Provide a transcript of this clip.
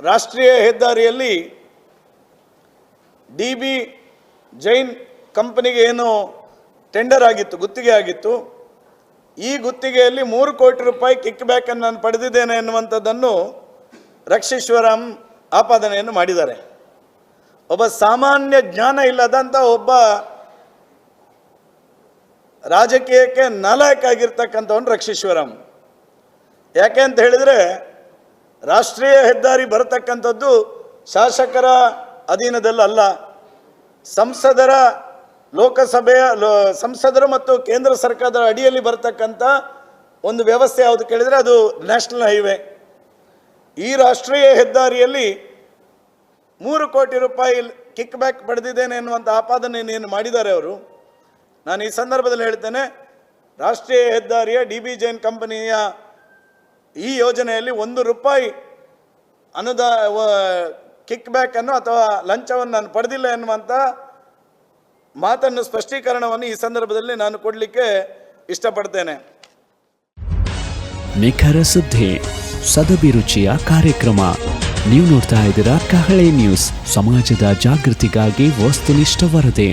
ರಾಷ್ಟ್ರೀಯ ಹೆದ್ದಾರಿಯಲ್ಲಿ D B Jain ಕಂಪನಿಗೆ ಏನು ಟೆಂಡರ್ ಆಗಿತ್ತು, ಗುತ್ತಿಗೆ ಆಗಿತ್ತು. ಈ ಗುತ್ತಿಗೆಯಲ್ಲಿ ಮೂರು ಕೋಟಿ ರೂಪಾಯಿ ಕಿಕ್ ಬ್ಯಾಕನ್ನು ನಾನು ಪಡೆದಿದ್ದೇನೆ ಎನ್ನುವಂಥದ್ದನ್ನು ರಕ್ಷೀಶ್ವರಂ ಆಪಾದನೆಯನ್ನು ಮಾಡಿದ್ದಾರೆ. ಒಬ್ಬ ಸಾಮಾನ್ಯ ಜ್ಞಾನ ಇಲ್ಲದಂಥ ಒಬ್ಬ ರಾಜಕೀಯಕ್ಕೆ ನಾಲಾಯಕ ಆಗಿರ್ತಕ್ಕಂಥವನು ರಕ್ಷೀಶ್ವರಂ. ಯಾಕೆ ಅಂತ ಹೇಳಿದರೆ ರಾಷ್ಟ್ರೀಯ ಹೆದ್ದಾರಿ ಬರತಕ್ಕಂಥದ್ದು ಶಾಸಕರ ಅಧೀನದಲ್ಲ ಸಂಸದರ ಲೋಕಸಭೆಯ ಸಂಸದರು ಮತ್ತು ಕೇಂದ್ರ ಸರ್ಕಾರದ ಅಡಿಯಲ್ಲಿ ಬರತಕ್ಕಂಥ ಒಂದು ವ್ಯವಸ್ಥೆ ಯಾವುದು ಕೇಳಿದರೆ ಅದು ನ್ಯಾಷನಲ್ ಹೈವೇ. ಈ ರಾಷ್ಟ್ರೀಯ ಹೆದ್ದಾರಿಯಲ್ಲಿ ಮೂರು ಕೋಟಿ ರೂಪಾಯಿ ಕಿಕ್ ಬ್ಯಾಕ್ ಪಡೆದಿದ್ದೇನೆ ಎನ್ನುವಂಥ ಆಪಾದನೆಯನ್ನು ಮಾಡಿದ್ದಾರೆ ಅವರು. ನಾನು ಈ ಸಂದರ್ಭದಲ್ಲಿ ಹೇಳ್ತೇನೆ, ರಾಷ್ಟ್ರೀಯ ಹೆದ್ದಾರಿಯ ಡಿ ಬಿ ಜೈನ್ ಕಂಪನಿಯ ಈ ಯೋಜನೆಯಲ್ಲಿ ಒಂದು ರೂಪಾಯಿ ಅನುದಾ ಕಿಕ್ ಬ್ಯಾಕನ್ನು ಅಥವಾ ಲಂಚವನ್ನು ನಾನು ಪಡೆದಿಲ್ಲ ಎನ್ನುವಂಥ ಮಾತನ್ನು ಸ್ಪಷ್ಟೀಕರಣವನ್ನು ಈ ಸಂದರ್ಭದಲ್ಲಿ ನಾನು ಕೊಡಲಿಕ್ಕೆ ಇಷ್ಟಪಡ್ತೇನೆ. ನಿಖರ ಸುದ್ದಿ ಸದಭಿರುಚಿಯ ಕಾರ್ಯಕ್ರಮ. ನೀವು ನೋಡ್ತಾ ಇದ್ದೀರಾ ಕಹಳೆ ನ್ಯೂಸ್, ಸಮಾಜದ ಜಾಗೃತಿಗಾಗಿ ವಸ್ತುನಿಷ್ಠ ವರದಿ.